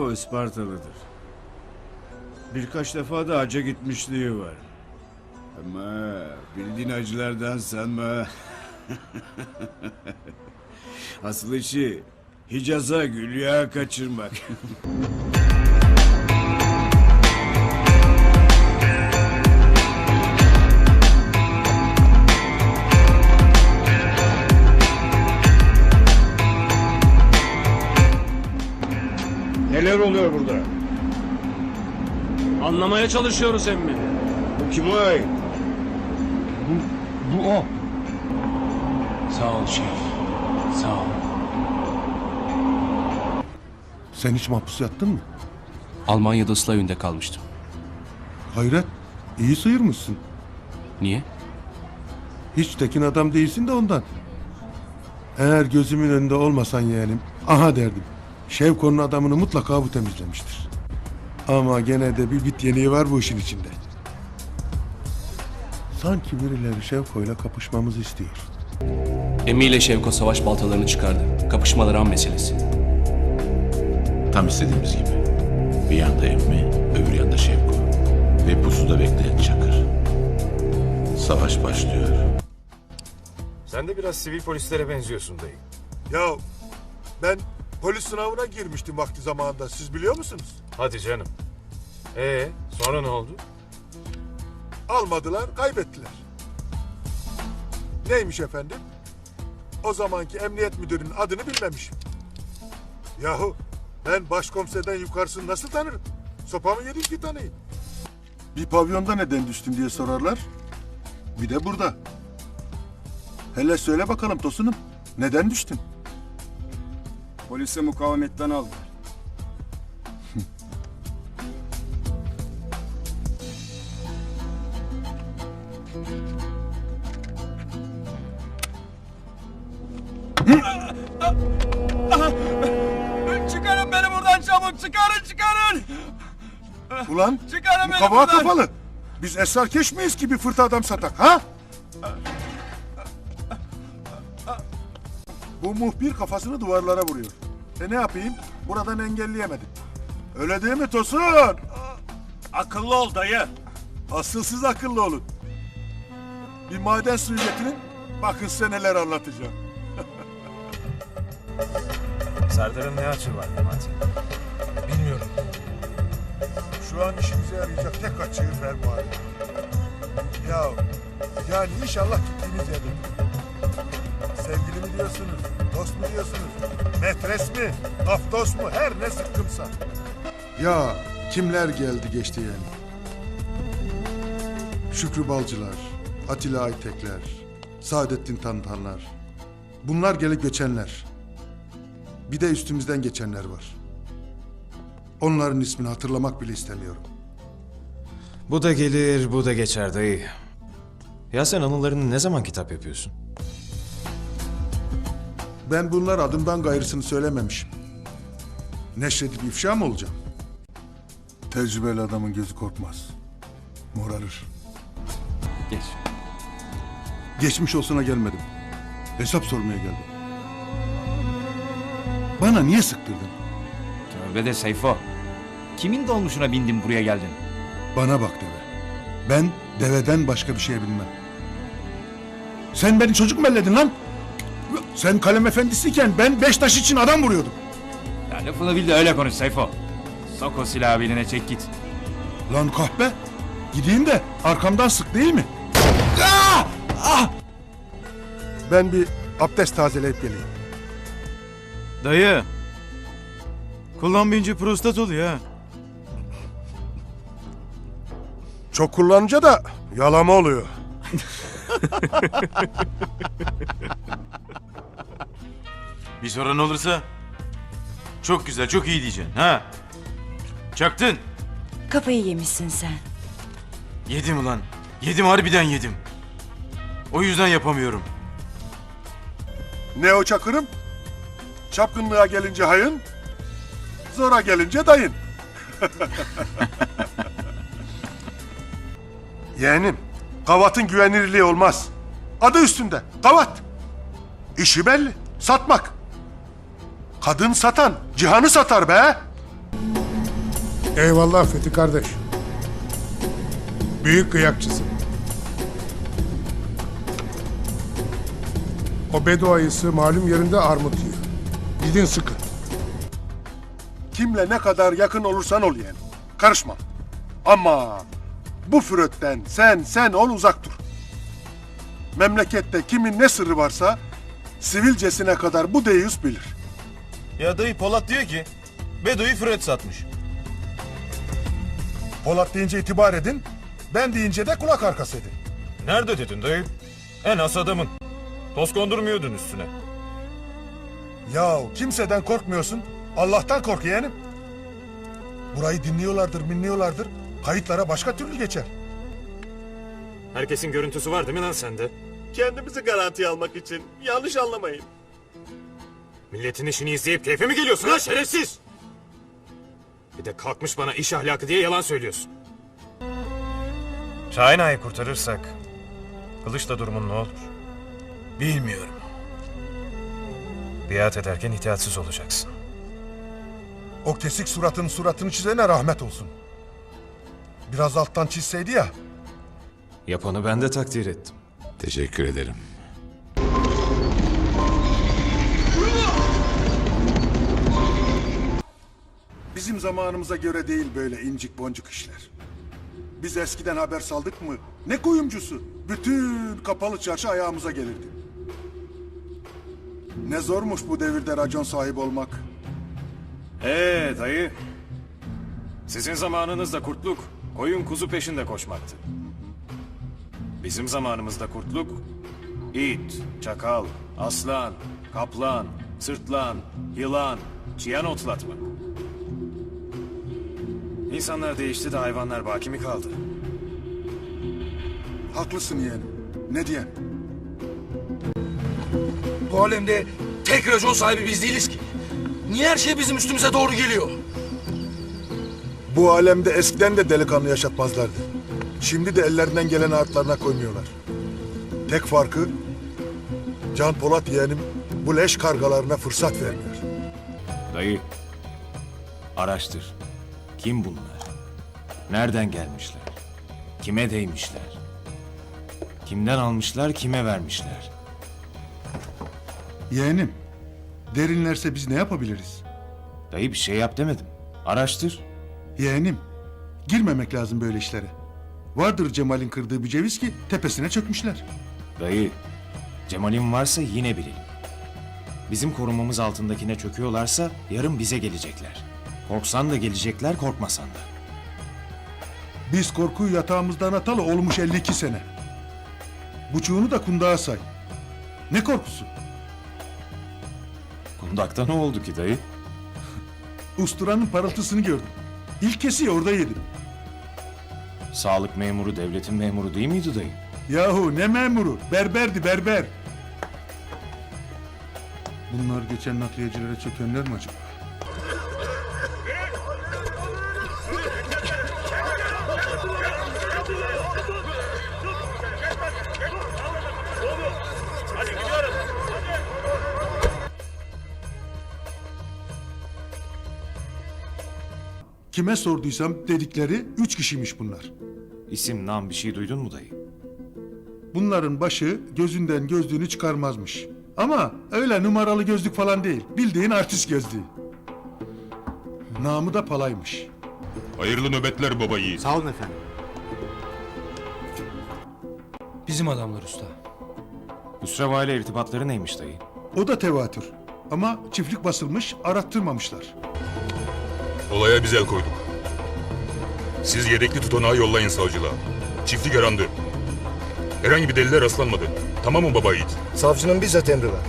O Ispartalıdır. Birkaç defa da hacca gitmişliği var. Ama bildiğin acılardan sanma. Asıl işi Hicaz'a Gülya kaçırmak. Neler oluyor burada? Anlamaya çalışıyoruz emmi. Bu kime ait? Bu o. Sağ ol şef. Sağ ol. Sen hiç mahpus yattın mı? Almanya'da ıslah evinde kalmıştım. Hayret. iyi sıyırmışsın. Niye? Hiç tekin adam değilsin de ondan. Eğer gözümün önünde olmasan yeğenim, aha derdim. Şevko'nun adamını mutlaka bu temizlemiştir. Ama gene de bir bit yeniği var bu işin içinde. Sanki birileri Şevko'yla kapışmamızı istiyor. Emmi ile Şevko savaş baltalarını çıkardı. Kapışmalar an meselesi. Tam istediğimiz gibi. Bir yanda emmi, öbür yanda Şevko. Ve pusuda bekleyen Çakır. Savaş başlıyor. Sen de biraz sivil polislere benziyorsun dayı. Ya ben polis sınavına girmiştim vakti zamanında. Siz biliyor musunuz? Hadi canım. Ee, sonra ne oldu? Almadılar, kaybettiler. Neymiş efendim? O zamanki emniyet müdürünün adını bilmemişim. Yahu ben başkomiserden yukarısını nasıl tanırım? Sopamı yedim ki tanıyayım. Bir pavyonda neden düştün diye sorarlar. Bir de burada. Hele söyle bakalım Tosunum. Neden düştün? Polise mukavemetten aldılar. çıkarın beni buradan çabuk çıkarın çıkarın. Ulan Çıkarın beni kabağa buradan. kafalı. Biz esrarkeş miyiz ki bir fırtı adam satak ha? Bu muhbir kafasını duvarlara vuruyor. E ne yapayım? Buradan engelleyemedim. Öyle değil mi Tosun? Akıllı ol dayı. Asıl siz akıllı olun. Bir maden suyu getirin. Bakın size neler anlatacağım. Serdar'ın ne açığı var Memati? Bilmiyorum. Şu an işimize yarayacak tek açığı fermuarı. Ya yani inşallah gittiğiniz yerdedir. Sevgili mi diyorsunuz? Dost mu diyorsunuz? Metres mi? Afdos mu? Her ne sıkkımsa. Ya kimler geldi geçti yani? Şükrü Balcılar, Atilla Aytekler, Saadettin Tantanlar. Bunlar gelip geçenler. Bir de üstümüzden geçenler var. Onların ismini hatırlamak bile istemiyorum. Bu da gelir, bu da geçer dayı. Ya sen anılarını ne zaman kitap yapıyorsun? Ben bunlar adımdan gayrısını söylememişim. Neşredip ifşa mı olacağım? Tecrübeli adamın gözü korkmaz. Morarır. Geç. Geçmiş olsuna gelmedim. Hesap sormaya geldim. Bana niye sıktırdın? Tövbe de Seyfo. Kimin dolmuşuna bindin buraya geldin? Bana bak deve. Ben deveden başka bir şey bilmem. Sen beni çocuk mu elledin lan? Sen kalem efendisiyken ben beş taş için adam vuruyordum. Ya lafını bil de öyle konuş Seyfo. Sok o silahı beline çek git. Lan kahpe. Gideyim de arkamdan sık değil mi? Ben bir abdest tazeleyip geleyim. Dayı. Kullanmayınca prostat oluyor ha. Çok kullanınca da yalama oluyor. Bir soran olursa çok güzel, çok iyi diyeceksin ha. Çaktın. Kafayı yemişsin sen. Yedim ulan. Yedim harbiden yedim. O yüzden yapamıyorum. Ne o çakırım? Çapkınlığa gelince hayın, zora gelince dayın. Yeğenim, kavatın güvenilirliği olmaz. Adı üstünde, kavat. İşi belli, satmak. Kadın satan, cihanı satar be. Eyvallah Fethi kardeş. Büyük kıyakçısın. O bedo ayısı malum yerinde armut yiyor. Gidin sıkın. Kimle ne kadar yakın olursan ol yani. Karışma. Ama bu fürötten sen sen ol uzak dur. Memlekette kimin ne sırrı varsa sivilcesine kadar bu deyus bilir. Ya dayı Polat diyor ki Bedo'yu Fred satmış. Polat deyince itibar edin, ben deyince de kulak arkası edin. Nerede dedin dayı? En as adamın. Toz kondurmuyordun üstüne. Yahu kimseden korkmuyorsun, Allah'tan kork yeğenim. Burayı dinliyorlardır, minliyorlardır, kayıtlara başka türlü geçer. Herkesin görüntüsü var değil mi lan sende? Kendimizi garantiye almak için. Yanlış anlamayın. Milletin işini izleyip keyfe mi geliyorsun ha şerefsiz? Bir de kalkmış bana iş ahlakı diye yalan söylüyorsun. Şahin Ağa'yı kurtarırsak Kılıç'la durumun ne olur? Bilmiyorum. Biat ederken ihtiyatsız olacaksın. O kesik suratın suratını çizene rahmet olsun. Biraz alttan çizseydi ya, Yapanı ben de takdir ettim. Teşekkür ederim. Bizim zamanımıza göre değil böyle incik boncuk işler. Biz eskiden haber saldık mı, ne kuyumcusu, bütün kapalı çarşı ayağımıza gelirdi. Ne zormuş bu devirde racon sahibi olmak. Ee dayı. Sizin zamanınızda kurtluk koyun kuzu peşinde koşmaktı. Bizim zamanımızda kurtluk it, çakal, aslan, kaplan, sırtlan, yılan, çiyan otlatmak. İnsanlar değişti de hayvanlar baki mi kaldı? Haklısın yeğenim. Ne diyen? Bu alemde tek racon sahibi biz değiliz ki. Niye her şey bizim üstümüze doğru geliyor? Bu alemde eskiden de delikanlı yaşatmazlardı. Şimdi de ellerinden gelen artlarına koymuyorlar. Tek farkı Can Polat yeğenim bu leş kargalarına fırsat vermiyor. Dayı, araştır. Kim bunlar? Nereden gelmişler? Kime değmişler? Kimden almışlar, kime vermişler? Yeğenim, derinlerse biz ne yapabiliriz? Dayı bir şey yap demedim. Araştır. Yeğenim, girmemek lazım böyle işlere. Vardır Cemal'in kırdığı bir ceviz ki tepesine çökmüşler. Dayı, Cemal'in varsa yine bilelim. Bizim korumamız altındakine çöküyorlarsa yarın bize gelecekler. Korksan da gelecekler, korkmasan da. Biz korkuyu yatağımızdan atalı olmuş 52 sene. Buçuğunu da kundağa say. Ne korkusu? Kundakta ne oldu ki dayı? Usturanın parıltısını gördüm. İlk kesiyi orada yedim. Sağlık memuru devletin memuru değil miydi dayı? Yahu ne memuru? Berberdi berber. Bunlar geçen nakliyecilere çökenler mi acaba? Kime sorduysam dedikleri üç kişiymiş bunlar. İsim, nam bir şey duydun mu dayı? Bunların başı gözünden gözlüğünü çıkarmazmış. Ama öyle numaralı gözlük falan değil. Bildiğin artist gözlüğü. Namı da palaymış. Hayırlı nöbetler baba yiğit. Sağ olun efendim. Bizim adamlar usta. Hüsreva ile irtibatları neymiş dayı? O da tevatür. Ama çiftlik basılmış, arattırmamışlar. Olaya biz el koyduk. Siz yedekli tutanağı yollayın savcılığa. Çiftlik arandı. Herhangi bir deliller rastlanmadı. Tamam mı baba yiğit? Savcının bizzat emri var.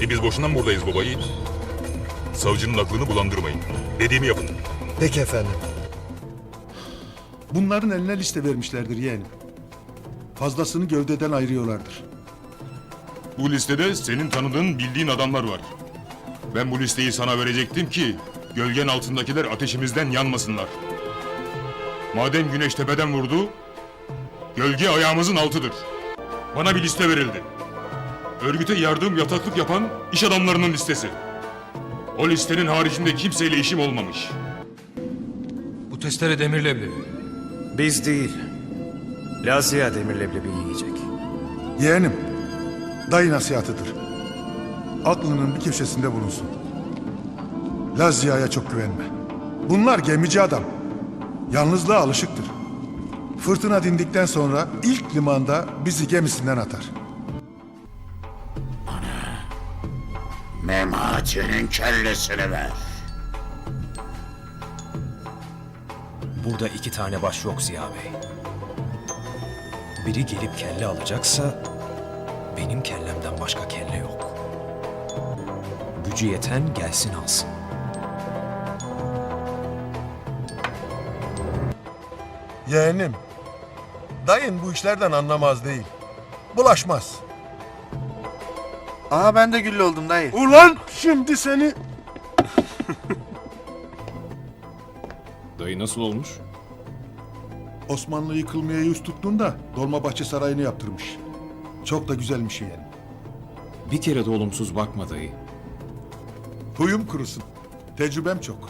E biz boşuna mı buradayız baba yiğit? Savcının aklını bulandırmayın. Dediğimi yapın. Peki efendim. Bunların eline liste vermişlerdir yeğenim. Fazlasını gövdeden ayırıyorlardır. Bu listede senin tanıdığın, bildiğin adamlar var. Ben bu listeyi sana verecektim ki gölgen altındakiler ateşimizden yanmasınlar. Madem güneş tepeden vurdu, gölge ayağımızın altıdır. Bana bir liste verildi. Örgüte yardım, yataklık yapan iş adamlarının listesi. O listenin haricinde kimseyle işim olmamış. testere demir leblebi. Biz değil. Lazia demir leblebi yiyecek. Yeğenim, dayı nasihatıdır. Aklının bir köşesinde bulunsun. Lazia'ya çok güvenme. Bunlar gemici adam. Yalnızlığa alışıktır. Fırtına dindikten sonra ilk limanda bizi gemisinden atar. Memati'nin kellesini ver. Burada iki tane baş yok Ziya Bey. Biri gelip kelle alacaksa benim kellemden başka kelle yok. Gücü yeten gelsin alsın. Yeğenim, dayın bu işlerden anlamaz değil. Bulaşmaz. Aha ben de güllü oldum dayı. Ulan şimdi seni... Dayı nasıl olmuş? Osmanlı yıkılmaya yüz tuttuğunda Dolmabahçe Sarayı'nı yaptırmış. Çok da güzelmiş yeğenim. Bir kere de olumsuz bakma dayı. Huyum kurusun. Tecrübem çok.